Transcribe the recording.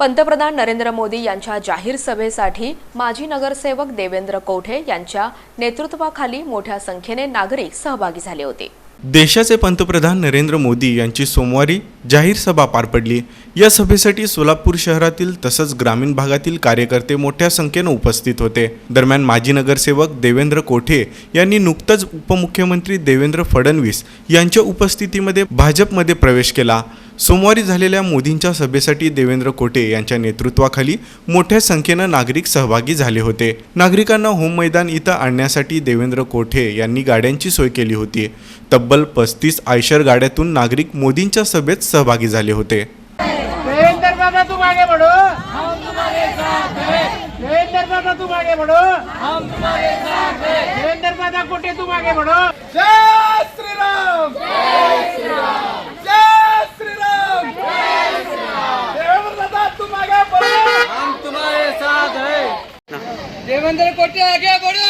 पंतप्रधान नरेंद्र मोदी यांच्या जाहीर सभेसाठी माजी नगरसेवक देवेंद्र कोठे यांच्या नेतृत्वाखाली मोठ्या संख्येने नागरिक सहभागी झाले होते. देशाचे पंतप्रधान नरेंद्र मोदी यांची सोमवारी जाहीर सभा पार पडली. या सभेसाठी सोलापूर शहरातील तसंच ग्रामीण भागातील कार्यकर्ते मोठ्या संख्येनं उपस्थित होते. दरम्यान माजी नगरसेवक देवेंद्र कोठे यांनी नुकतंच उपमुख्यमंत्री देवेंद्र फडणवीस यांच्या उपस्थितीमध्ये भाजपमध्ये प्रवेश केला. सोमवारी झालेल्या मोदींच्या सभेसाठी देवेंद्र कोटे यांच्या नेतृत्वाखाली मोठ्या संख्येनं नागरिक सहभागी झाले होते. नागरिकांना होम मैदान इथं आणण्यासाठी देवेंद्र कोठे यांनी गाड्यांची सोय केली होती. तब्बल पस्तीस आयशर गाड्यातून नागरिक मोदींच्या सभेत सहभागी झाले होते. देवेंद्र दादा तुम आगे बढ़ो हम तुम्हारे साथ हैं देवेंद्र दादा तुम आगे बढ़ो हम तुम्हारे साथ हैं देवेंद्र कोटे तुम आगे बढ़ो देवेंद्र कोटे आगे बढ़ो। हम तुम्हारे